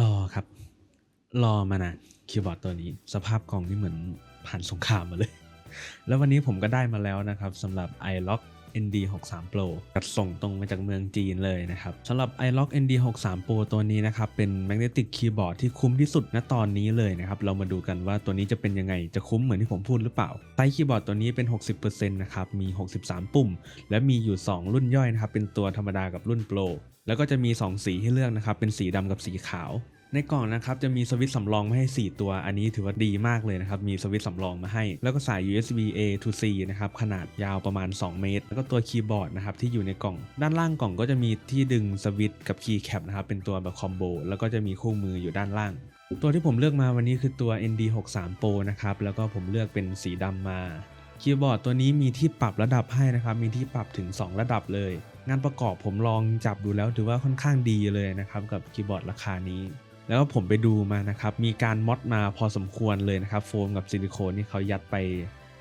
รอครับ รอมานานคีย์บอร์ดตัวนี้ สภาพกล่องนี่เหมือนผ่านสงครามมาเลย แล้ววันนี้ผมก็ได้มาแล้วนะครับสำหรับ iLock ND 6 3 Pro จัดส่งตรงมาจากเมืองจีนเลยนะครับสำหรับ iLock ND 6 3 Pro ตัวนี้นะครับ เป็น Magnetic Keyboard ที่คุ้มที่สุดณตอนนี้เลยนะครับ เรามาดูกันว่าตัวนี้จะเป็นยังไง จะคุ้มเหมือนที่ผมพูดหรือเปล่าไซส์คีย์บอร์ดตัวนี้เป็น 60%นะครับ มี 63 ปุ่ม และมีอยู่ 2 รุ่นย่อยนะครับ เป็นตัวธรรมดากับรุ่น Pro แล้วก็จะมี 2 สีให้เลือกนะครับ เป็นสีดำกับสีขาว ในกล่องนะครับจะมีสวิตช์สำรองมาให้ 4 ตัว อันนี้ถือว่าดีมากเลยนะครับ มีสวิตช์สำรองมาให้ แล้วก็สาย USB A to C นะครับ ขนาดยาวประมาณ 2 เมตร แล้วก็ตัวคีย์บอร์ดนะครับที่อยู่ในกล่อง ด้านล่างกล่องก็จะมีที่ดึงสวิตช์กับคีย์แคปนะครับ เป็นตัวแบบคอมโบ แล้วก็จะมีคู่มืออยู่ด้านล่างตัวที่ผมเลือกมาวันนี้คือตัว ND 6 3 Pro นะครับ แล้วก็ผมเลือกเป็นสีดำมา คีย์บอร์ดตัวนี้มีที่ปรับระดับให้นะครับ มีที่ปรับถึง 2 ระดับเลย งานประกอบผมลองจับดูแล้วถือว่าค่อนข้างดีเลยนะครับ กับคีย์บอร์ดราคานี้ แล้วก็ผมไปดูมานะครับ มีการมอดมาพอสมควรเลยนะครับ โฟมกับซิลิโคนนี่เขายัดไป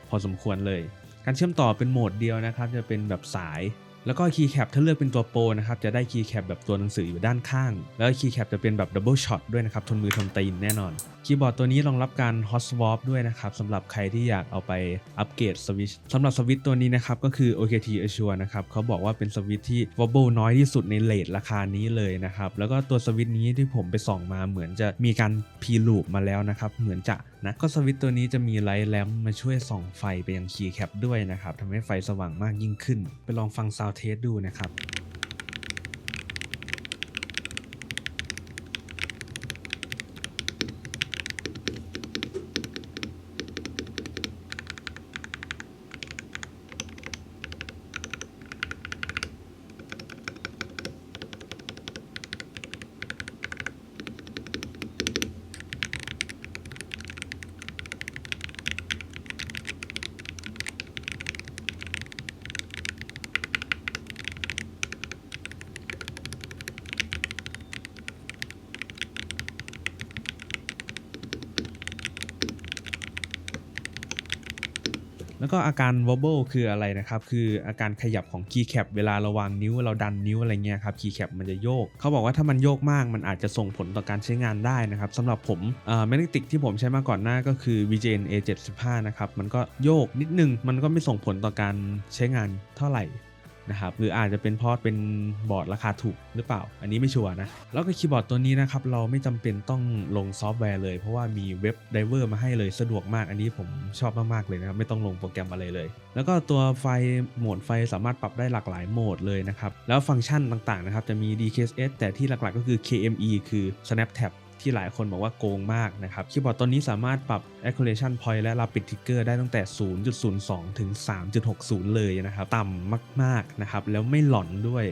พอสมควรเลย การเชื่อมต่อเป็นโหมดเดียวนะครับ จะเป็นแบบสาย แล้วก็คีย์แคปถ้าเลือกเป็นตัวโปรนะครับจะได้คีย์แคปแบบตัวหนังสืออยู่ด้านข้าง แล้วคีย์แคปจะเป็นแบบดับเบิลช็อตด้วยนะครับทนมือทนตีนแน่นอน คีย์บอร์ดตัวนี้รองรับการ hot swap ด้วยนะครับสำหรับใครที่อยากเอาไปอัปเกรดสวิตช์สำหรับสวิตช์ตัวนี้นะครับก็คือ OKT Assure นะครับเขาบอกว่าเป็นสวิตช์ที่ wobble น้อยที่สุดในเลทราคานี้เลยนะครับแล้วก็ตัวสวิตช์นี้ที่ผมไปส่องมาเหมือนจะมีการพีลูปมาแล้วนะครับเหมือนจะ นะก็สวิตตัวนี้จะมีไลท์แลมมาช่วยส่องไฟไปยังคีย์แคปด้วยนะครับทำให้ไฟสว่างมากยิ่งขึ้น ไปลองฟังซาวเทสดูนะครับ แล้วก็อาการ wobble คืออะไรนะครับ คืออาการขยับของ keycap เวลาเราวางนิ้วเราดันนิ้วอะไรเงี้ยครับ keycap มันจะโยก เขาบอกว่าถ้ามันโยกมากมันอาจจะส่งผลต่อการใช้งานได้นะครับสำหรับผมเอ่อ magnetic ที่ผมใช้มาก่อนหน้าก็คือ VJN A75 นะครับ มันก็โยกนิดนึง มันก็ไม่ส่งผลต่อการใช้งานเท่าไหร่ นะครับหรืออาจจะเป็นเพราะเป็นบอร์ดราคาถูกหรือเปล่า อันนี้ไม่ชัวร์นะ แล้วก็คีย์บอร์ดตัวนี้นะครับเราไม่จำเป็นต้องลงซอฟต์แวร์เลย เพราะว่ามีเว็บไดเวอร์มาให้เลยสะดวกมากอันนี้ผมชอบมากๆเลยนะครับไม่ต้องลงโปรแกรมอะไรเลย แล้วก็ตัวไฟโหมดไฟสามารถปรับได้หลากหลายโหมดเลยนะครับแล้วฟังก์ชันต่างๆนะครับจะมี DKS แต่ที่หลักๆก็คือ KME คือ Snap Tab ที่หลายคนบอกว่าโกงมากนะครับคีย์บอร์ดตัวนี้สามารถปรับ acceleration point และ rapid trigger ได้ตั้งแต่ 0.02 ถึง 3.60 เลยนะครับ ต่ำมากๆนะครับแล้วไม่หลอนด้วย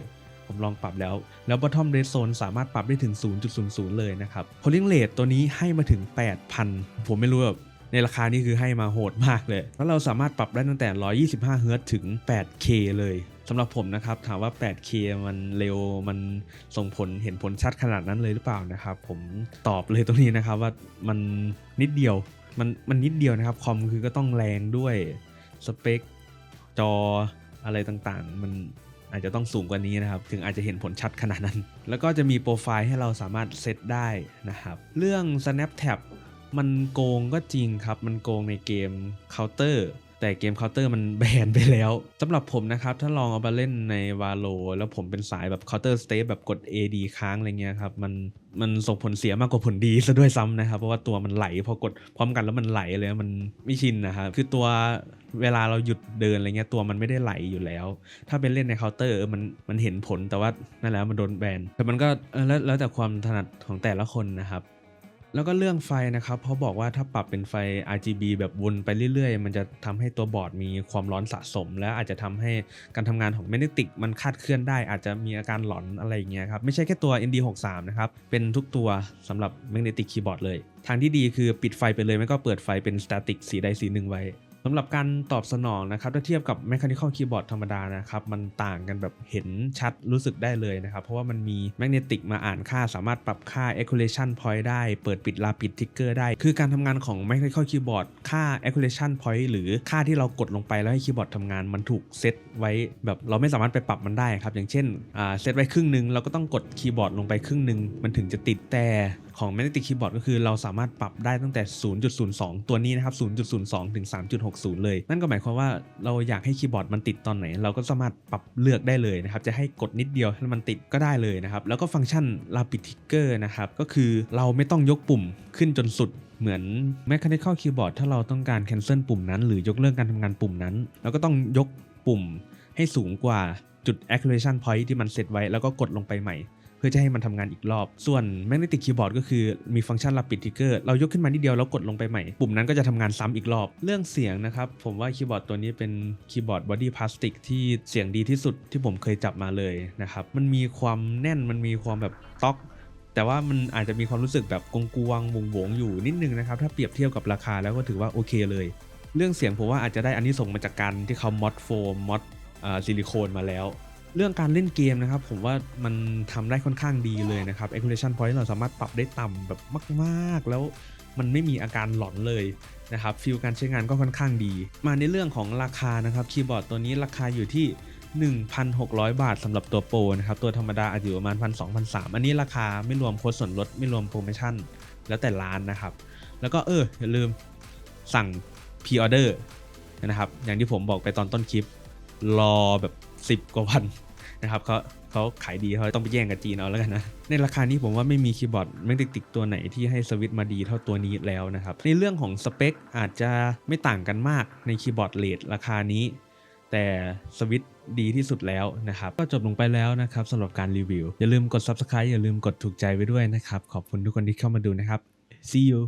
ผมลองปรับแล้ว แล้ว bottom red zone สามารถปรับได้ถึง 0.00 เลยนะครับ polling rate ตัวนี้ให้มาถึง 8,000 ผมไม่รู้แบบ ในราคานี้คือให้มาโหดมากเลย แล้วเราสามารถปรับได้ตั้งแต่ 125 Hz ถึง 8K เลยสำหรับผมนะครับ ถามว่า 8K มันเร็วมันส่งผลเห็นผลชัดขนาดนั้นเลยหรือเปล่านะครับ ผมตอบเลยตรงนี้นะครับว่ามันนิดเดียวมันมันนิดเดียวนะครับ คอมคือก็ต้องแรงด้วยสเปคจออะไรต่างๆ มันอาจจะต้องสูงกว่านี้นะครับ ถึงอาจจะเห็นผลชัดขนาดนั้น แล้วก็จะมีโปรไฟล์ให้เราสามารถเซตได้นะครับ เรื่อง Snap Tab มันโกงก็จริงครับ มันโกงในเกม Counter แต่เกม Counter มันแบนไปแล้วสำหรับผมนะครับ ถ้าลองเอามาเล่นใน Valo แล้วผมเป็นสายแบบ Counter Strike แบบกด AD ค้างอะไรเงี้ยครับมันมันส่งผลเสียมากกว่าผลดีซะด้วยซ้ำนะครับ เพราะว่าตัวมันไหลพอกดพร้อมกันแล้วมันไหลเลยมันไม่ชินนะครับคือตัวเวลาเราหยุดเดินอะไรเงี้ยตัวมันไม่ได้ไหลอยู่แล้ว ถ้าเป็นเล่นในเคาน์เตอร์มันมันเห็นผลแต่ว่านั่นแหละมันโดนแบนแต่มันก็แล้วแล้วแต่ความถนัดของแต่ละคนนะครับ แล้วก็เรื่องไฟนะครับเขาบอกว่าถ้าปรับเป็นไฟ RGB แบบวนไปเรื่อยๆ มันจะทำให้ตัวบอร์ดมีความร้อนสะสม และอาจจะทำให้การทำงานของแมกเนติกมันคาดเคลื่อนได้ อาจจะมีอาการหลอนอะไรอย่างเงี้ยครับ ไม่ใช่แค่ตัว ND63 นะครับ เป็นทุกตัวสำหรับแมกเนติกคีย์บอร์ดเลย ทางที่ดีคือปิดไฟไปเลยไม่ก็เปิดไฟเป็นสแตติกสีใดสีหนึ่งไว้ สำหรับการตอบสนองนะครับถ้าเทียบกับ Mechanical Keyboard ธรรมดานะครับมันต่างกันแบบเห็นชัดรู้สึกได้เลยนะครับ เพราะว่ามันมีแมกเนติกมาอ่านค่าสามารถปรับค่า Equalization Point ได้ เปิดปิดลาปิดทิกเกอร์ได้ คือการทำงานของ Mechanical Keyboard ค่า Equalization Point หรือค่าที่เรากดลงไปแล้วให้คีย์บอร์ดทำงานมันถูกเซตไว้แบบเราไม่สามารถไปปรับมันได้ครับอย่างเช่นเซตไว้ครึ่งหนึ่งเราก็ต้องกดคีย์บอร์ดลงไปครึ่งหนึ่งมันถึงจะติดแต่ ของ Magnetic Keyboard ก็คือเราสามารถปรับได้ตั้งแต่ 0.02 ตัวนี้นะครับ 0.02 ถึง 3.60 เลย นั่นก็หมายความว่าเราอยากให้คีย์บอร์ดมันติดตอนไหน เราก็สามารถปรับเลือกได้เลยนะครับ จะให้กดนิดเดียวให้มันติดก็ได้เลยนะครับ แล้วก็ฟังก์ชัน Rapid Trigger นะครับ ก็คือเราไม่ต้องยกปุ่มขึ้นจนสุดเหมือน Mechanical Keyboard ถ้าเราต้องการ cancel ปุ่มนั้น หรือยกเลิกการทำงานปุ่มนั้น เราก็ต้องยกปุ่มให้สูงกว่าจุด acceleration point ที่มันเซตไว้แล้วก็กดลงไปใหม่ พื่อจะให้มันทำงานอีกรอบ ส่วน Magnetic Keyboard ก็คือมีฟังก์ชัน Rapid Trigger เรายกขึ้นมานิดเดียวแล้วกดลงไปใหม่ ปุ่มนั้นก็จะทำงานซ้ำอีกรอบ เรื่องเสียงนะครับ ผมว่าคีย์บอร์ดตัวนี้เป็นคีย์บอร์ดบอดี้พลาสติกที่เสียงดีที่สุดที่ผมเคยจับมาเลยนะครับ มันมีความแน่น มันมีความแบบต๊อกแต่ว่ามันอาจจะมีความรู้สึกแบบกงกวงวงวงอยู่นิดนึงนะครับ ถ้าเปรียบเทียบกับราคาแล้วก็ถือว่าโอเคเลย เรื่องเสียงผมว่าอาจจะได้อันนี้ส่งมาจากการที่เขามอดโฟมมอดซิลิโคนมาแล้ว เรื่องการเล่นเกมนะครับผมว่ามันทำได้ค่อนข้างดีเลยนะครับ accuracy point เราสามารถปรับได้ต่ำแบบมาก ๆ แล้วมันไม่มีอาการหลอนเลยนะครับฟิลการใช้งานก็ค่อนข้างดี มาในเรื่องของราคานะครับคีย์บอร์ดตัวนี้ราคาอยู่ที่ 1,600 บาทสำหรับตัวโปรนะครับตัวธรรมดาอาจจะอยู่ประมาณ1,200-1,300อันนี้ราคาไม่รวมโค้ดส่วนลดไม่รวมโปรโมชั่น แล้วแต่ร้านนะครับ แล้วก็เอออย่าลืมสั่งพ r ออเดอร์นะครับอย่างที่ผมบอกไปตอนต้นคลิปรอแบบ 10 กว่าวันนะครับเขาเขาขายดีเขาต้องไปแย่งกับจีนเอาแล้วกันนะ ในราคานี้ผมว่าไม่มีคีย์บอร์ดแมกเนติกตัวไหนที่ให้สวิตช์มาดีเท่าตัวนี้แล้วนะครับ ในเรื่องของสเปคอาจจะไม่ต่างกันมากในคีย์บอร์ดเลดราคานี้ แต่สวิตช์ดีที่สุดแล้วนะครับ ก็จบลงไปแล้วนะครับสำหรับการรีวิว อย่าลืมกด Subscribe อย่าลืมกดถูกใจไว้ด้วยนะครับ ขอบคุณทุกคนที่เข้ามาดูนะครับ see you